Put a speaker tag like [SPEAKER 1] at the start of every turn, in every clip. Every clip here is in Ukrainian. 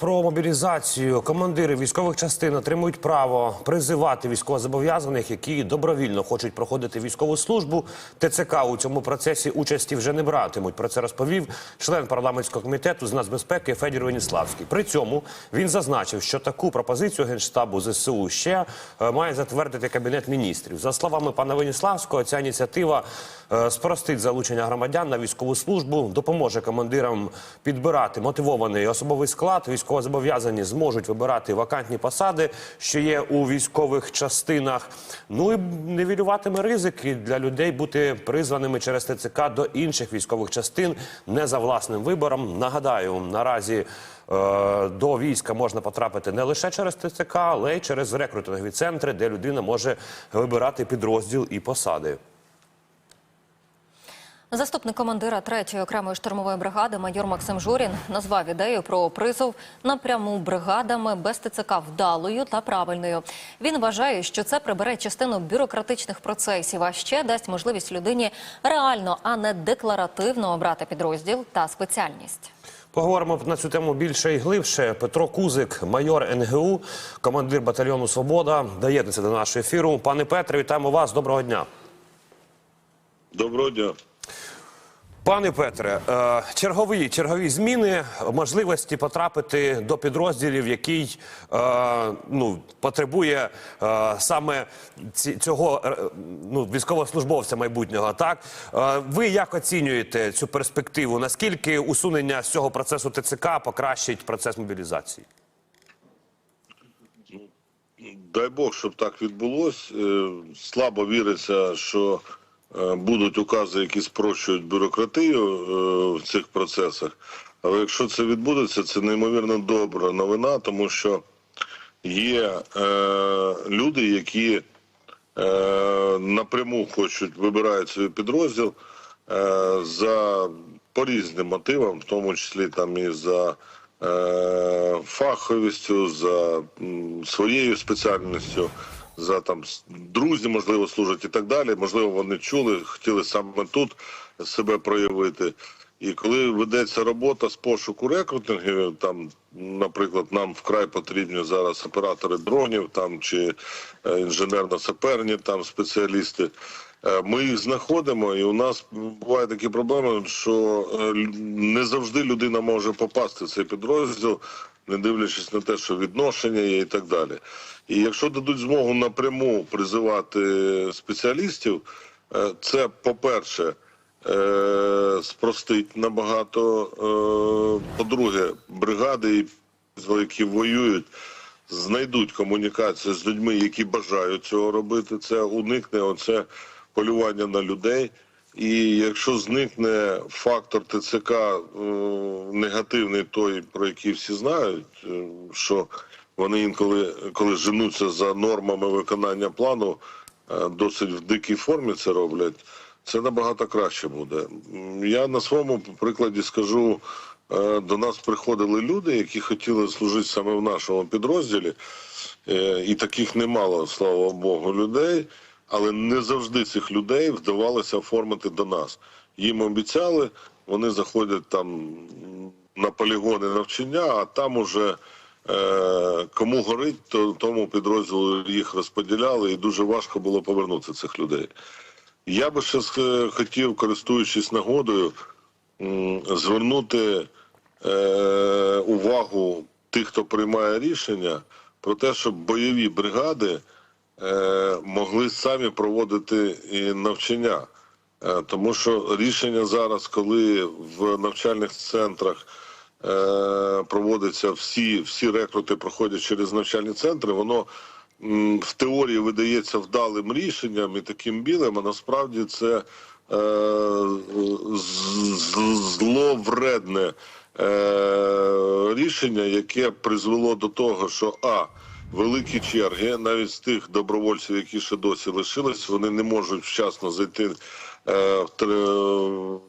[SPEAKER 1] Про мобілізацію командири військових частин отримують право призивати військовозобов'язаних, які добровільно хочуть проходити військову службу. ТЦК у цьому процесі участі вже не братимуть. Про це розповів член парламентського комітету з нацбезпеки Федір Веніславський. При цьому він зазначив, що таку пропозицію генштабу ЗСУ ще е, має затвердити кабінет міністрів. За словами пана Веніславського, ця ініціатива е, спростить залучення громадян на військову службу, допоможе командирам підбирати мотивований особовий склад. Військовозобов'язані зможуть вибирати вакантні посади, що є у військових частинах. Ну і нивелюватиме ризики для людей бути призваними через ТЦК до інших військових частин не за власним вибором. Нагадаю, наразі. е, До війська можна потрапити не лише через ТЦК, але й через рекрутингові центри, де людина може вибирати підрозділ і посади.
[SPEAKER 2] Заступник командира 3-ї окремої штурмової бригади майор Максим Журін назвав ідею про призов напряму бригадами без ТЦК вдалою та правильною. Він вважає, що це прибере частину бюрократичних процесів, а ще дасть можливість людині реально, а не декларативно обрати підрозділ та спеціальність.
[SPEAKER 1] Поговоримо на цю тему більше і глибше. Петро Кузик, майор НГУ, командир батальйону Свобода. Даєтеся до нашого ефіру. Пане Петре, вітаємо вас. Доброго дня.
[SPEAKER 3] Доброго дня.
[SPEAKER 1] Пане Петре, е, чергові чергові зміни можливості потрапити до підрозділів, який е, ну потребує е, саме цього ну військовослужбовця майбутнього. Так ви як оцінюєте цю перспективу? Наскільки усунення з цього процесу ТЦК покращить процес мобілізації?
[SPEAKER 3] Дай Бог, щоб так відбулось. Е, Слабо віриться, що будуть укази, які спрощують бюрократію е, в цих процесах. Але якщо це відбудеться, це неймовірно добра новина, тому що є е, люди, які е, напряму хочуть вибирають свій підрозділ е, за по різним мотивам, в тому числі там і за е, фаховістю, за м, своєю спеціальністю, за там друзі, можливо, служать і так далі. Можливо, вони чули, хотіли саме тут себе проявити. І коли ведеться робота з пошуку рекрутингів, там, наприклад, нам вкрай потрібні зараз оператори дронів, там чи е, інженерно-саперні там спеціалісти. Е, Ми їх знаходимо, і у нас бувають такі проблеми, що е, не завжди людина може попасти в цей підрозділ, не дивлячись на те, що відношення є і так далі. І якщо дадуть змогу напряму призивати спеціалістів, е, це по-перше е, спростить набагато. Е, по-друге, бригади, які воюють, знайдуть комунікацію з людьми, які бажають цього робити. Це уникне оце полювання на людей. І якщо зникне фактор ТЦК негативний, той про який всі знають, що вони інколи, коли женуться за нормами виконання плану, е, досить в дикій формі це роблять. Це набагато краще буде. Я на своєму прикладі скажу, е, до нас приходили люди, які хотіли служити саме в нашому підрозділі, Е, і таких немало, слава Богу, людей. Але не завжди цих людей вдавалося оформити до нас. Їм обіцяли, вони заходять там на полігони навчання, а там уже кому горить, то тому підрозділу їх розподіляли, і дуже важко було повернути цих людей. Я би ще хотів, користуючись нагодою, звернути е, увагу тих, хто приймає рішення, про те, щоб бойові бригади е, могли самі проводити і навчання. Е, тому що рішення зараз, коли в навчальних центрах е, проводяться всі, всі рекрути проходять через навчальні центри, воно в теорії видається вдалим рішенням і таким білим, а насправді це е, зловредне е, рішення, яке призвело до того, що а великі черги, навіть з тих добровольців, які ще досі лишились, вони не можуть вчасно зайти е, в тре-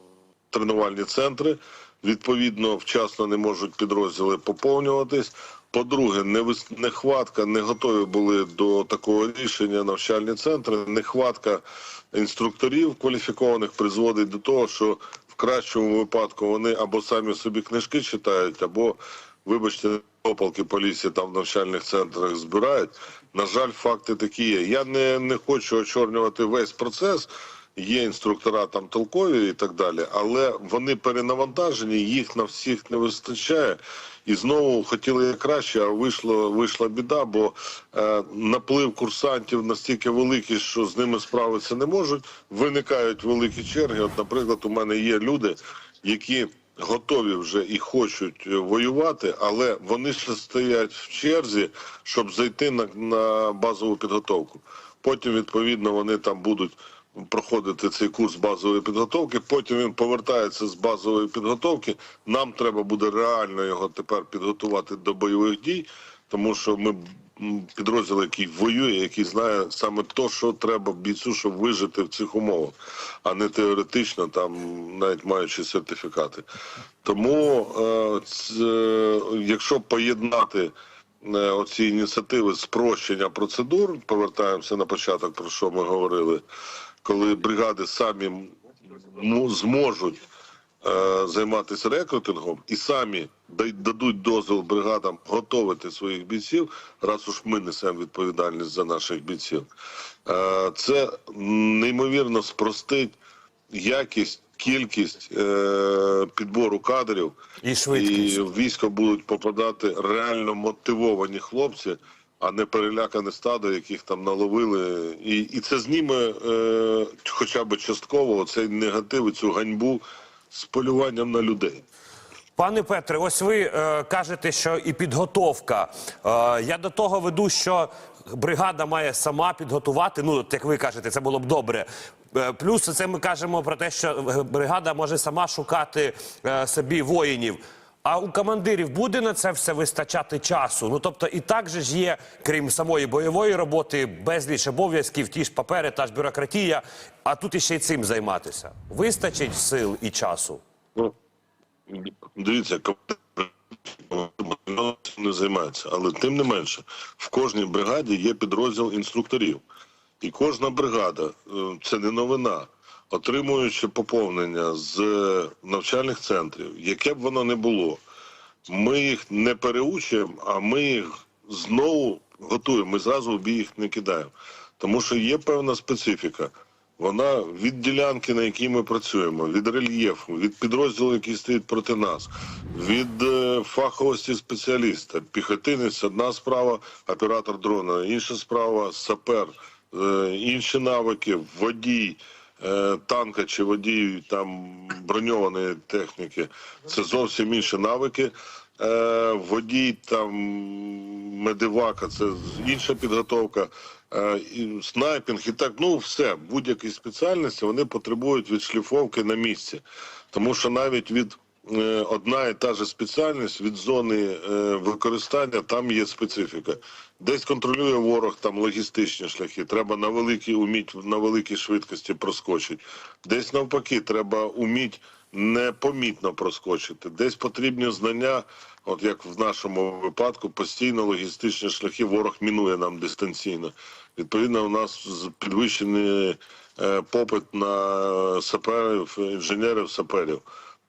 [SPEAKER 3] тренувальні центри. Відповідно, вчасно не можуть підрозділи поповнюватись. По-друге, нехватка, не готові були до такого рішення навчальні центри. Нехватка інструкторів кваліфікованих призводить до того, що в кращому випадку вони або самі собі книжки читають, або вибачте, опалки по лісі там в навчальних центрах збирають. На жаль, факти такі є. Я не, не хочу очорнювати весь процес. Є інструктора там толкові і так далі, але вони перенавантажені, їх на всіх не вистачає. І знову хотіли краще, а вийшло, вийшла біда, бо е, наплив курсантів настільки великий, що з ними справитися не можуть. Виникають великі черги. От, наприклад, у мене є люди, які готові вже і хочуть воювати, але вони ще стоять в черзі, щоб зайти на, на базову підготовку. Потім, відповідно, вони там будуть проходити цей курс базової підготовки. Потім він повертається з базової підготовки. Нам треба буде реально його тепер підготувати до бойових дій, тому що ми підрозділ, який воює, який знає саме то, що треба бійцю, щоб вижити в цих умовах, а не теоретично, там навіть маючи сертифікати. Тому, е, це, якщо поєднати е, оці ініціативи спрощення процедур, повертаємося на початок, про що ми говорили, коли бригади самі зможуть е, займатися рекрутингом і самі дадуть дозвіл бригадам готувати своїх бійців, раз уж ми несемо відповідальність за наших бійців. Е, це неймовірно спростить якість, кількість е, підбору кадрів.
[SPEAKER 1] І швидкість.
[SPEAKER 3] І в військо будуть попадати реально мотивовані хлопці, а не перелякане стадо, яких там наловили. І, і це зніме е, хоча б частково цей негатив, цю ганьбу з полюванням на людей.
[SPEAKER 1] Пане Петре, ось ви е, кажете, що і підготовка. Е, я до того веду, що бригада має сама підготувати. Ну, як ви кажете, це було б добре. Е, плюс це ми кажемо про те, що бригада може сама шукати е, собі воїнів. А у командирів буде на це все вистачати часу. Ну тобто, і так же ж є, крім самої бойової роботи, безліч обов'язків, ті ж папери, та ж бюрократія. А тут іще й цим займатися. Вистачить сил і часу.
[SPEAKER 3] Ну, дивіться, командир не займається, але тим не менше, в кожній бригаді є підрозділ інструкторів. І кожна бригада, е, це не новина, отримуючи поповнення з навчальних центрів, яке б воно не було, ми їх не переучуємо, а ми їх знову готуємо. Ми зразу в бій їх не кидаємо. Тому що є певна специфіка. Вона від ділянки, на якій ми працюємо, від рельєфу, від підрозділу, який стоїть проти нас, від е, фаховості спеціаліста. Піхотинець одна справа, оператор дрона, інша справа, сапер, е, інші навики, водій. Е, Танка чи водій там броньованої техніки це зовсім інші навики. Е, водій там медивака, це інша підготовка, е, і снайпінг і так. Ну все, будь-які спеціальності вони потребують відшліфовки на місці, тому що навіть від одна і та же спеціальність від зони е, використання там є специфіка. Десь контролює ворог там логістичні шляхи. Треба на великій уміть на великій швидкості проскочити. Десь навпаки, треба уміть непомітно проскочити. Десь потрібні знання, от як в нашому випадку, постійно логістичні шляхи ворог мінує нам дистанційно. Відповідно, у нас підвищений е, попит на саперів, інженерів, саперів.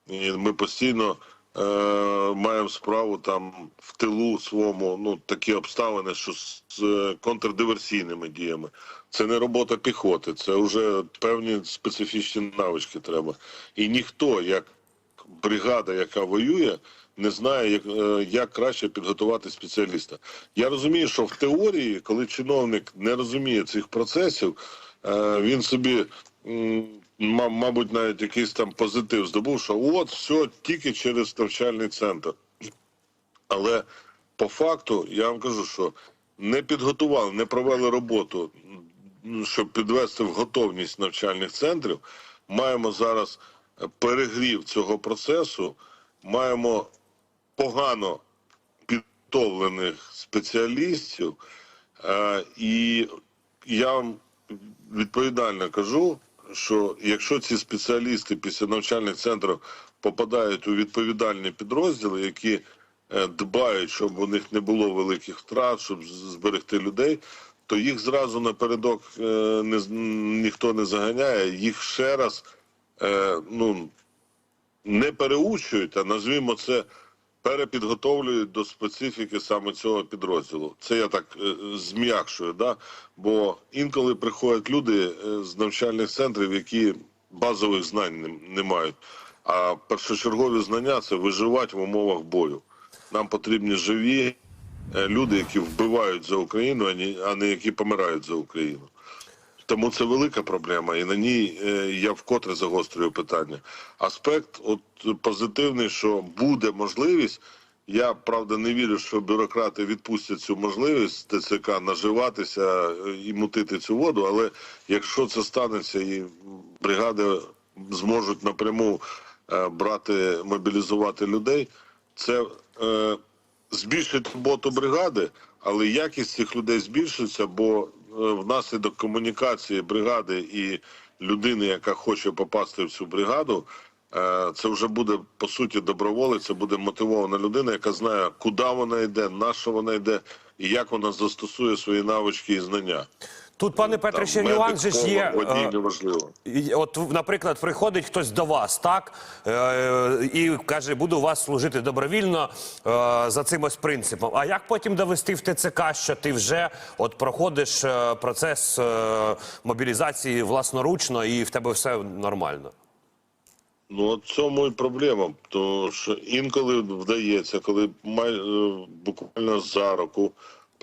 [SPEAKER 3] І ми постійно е, маємо справу там в тилу своєму, ну такі обставини, що з, з контрдиверсійними діями. Це не робота піхоти, це вже певні специфічні навички треба. І ніхто, як бригада, яка воює, не знає, як, е, як краще підготувати спеціаліста. Я розумію, що в теорії, коли чиновник не розуміє цих процесів, е, він собі. Мабуть, навіть якийсь там позитив здобув, що от все тільки через навчальний центр. Але по факту я вам кажу, що не підготували, не провели роботу, щоб підвести в готовність навчальних центрів. Маємо зараз е, перегрів цього процесу, маємо погано підготовлених спеціалістів. Е, І я вам відповідально кажу, що якщо ці спеціалісти після навчальних центрів попадають у відповідальні підрозділи, які е, дбають, щоб у них не було великих втрат, щоб зберегти людей, то їх зразу напередок е, не, ніхто не заганяє, їх ще раз е, ну, не переучують, а назвімо це перепідготовлюють до специфіки саме цього підрозділу. Це я так е, зм'якшую, да? бо інколи приходять люди е, з навчальних центрів, які базових знань не, не мають. А першочергові знання це виживати в умовах бою. Нам потрібні живі е, люди, які вбивають за Україну, а не які помирають за Україну. Тому це велика проблема, і на ній е, я вкотре загострюю питання. Аспект, от позитивний, що буде можливість. Я правда не вірю, що бюрократи відпустять цю можливість ТЦК наживатися е, і мутити цю воду. Але якщо це станеться, і бригади зможуть напряму е, брати, мобілізувати людей, це е, збільшить роботу бригади, але якість цих людей збільшиться, бо внаслідок комунікації бригади і людини, яка хоче попасти в цю бригаду, е, це вже буде по суті доброволець, це буде мотивована людина, яка знає, куди вона йде, на що вона йде і як вона застосує свої навички і знання.
[SPEAKER 1] Тут, пане Петре, ще нюанс же ж є.
[SPEAKER 3] водій,
[SPEAKER 1] е, От, наприклад, приходить хтось до вас, так е, і каже, буду у вас служити добровільно е, за цим ось принципом. А як потім довести в ТЦК, що ти вже от проходиш процес е, мобілізації власноручно і в тебе все нормально?
[SPEAKER 3] Ну, от цьому і проблема. Тому що інколи вдається, коли буквально за року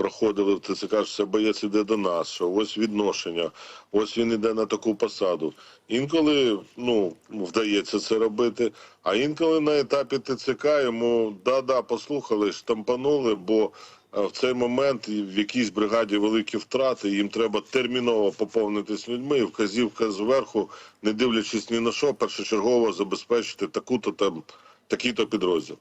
[SPEAKER 3] проходили в ТЦК, що боєць іде до нас, що ось відношення, ось він іде на таку посаду. Інколи ну, вдається це робити, а інколи на етапі ТЦК йому да-да, послухали, штампанули, бо е, в цей момент в якійсь бригаді великі втрати, їм треба терміново поповнитись людьми, і вказівка зверху, не дивлячись ні на що, першочергово забезпечити таку-то там, такий-то підрозділ.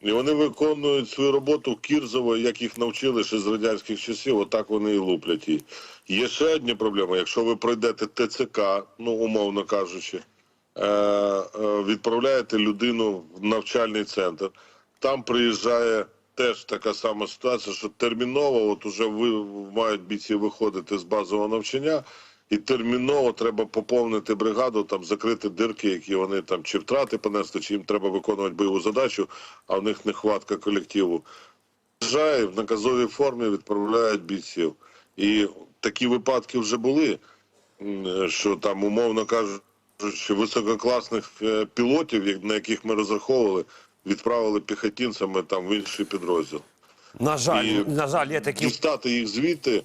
[SPEAKER 3] І вони виконують свою роботу кірзово, як їх навчили ще з радянських часів, отак вони і луплять її. Є ще одна проблема. Якщо ви пройдете ТЦК, ну умовно кажучи, е, е, відправляєте людину в навчальний центр, там приїжджає теж така сама ситуація, що терміново, от уже ви мають бійці виходити з базового навчання. І терміново треба поповнити бригаду, там закрити дирки, які вони там чи втрати понесли, чи їм треба виконувати бойову задачу, а в них нехватка колективу. Приїжджає в наказовій формі відправляють бійців. І такі випадки вже були, що там, умовно кажучи, висококласних е, пілотів, на яких ми розраховували, відправили піхотинцями там в інший підрозділ.
[SPEAKER 1] На жаль,
[SPEAKER 3] І
[SPEAKER 1] на жаль, є такі
[SPEAKER 3] Дістати їх звідти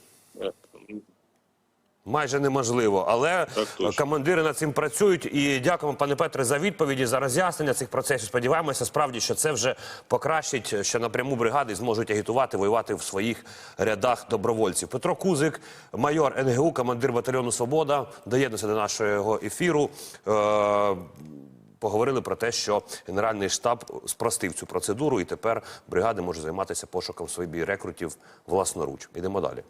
[SPEAKER 1] майже неможливо. Але командири над цим працюють. І дякуємо, пане Петре, за відповіді, за роз'яснення цих процесів. Сподіваємося, справді, що це вже покращить, що напряму бригади зможуть агітувати, воювати в своїх рядах добровольців. Петро Кузик, майор НГУ, командир батальйону Свобода, доєднується до нашого ефіру. Е, Поговорили про те, що Генеральний штаб спростив цю процедуру, і тепер бригади можуть займатися пошуком собі рекрутів власноруч. Ідемо далі.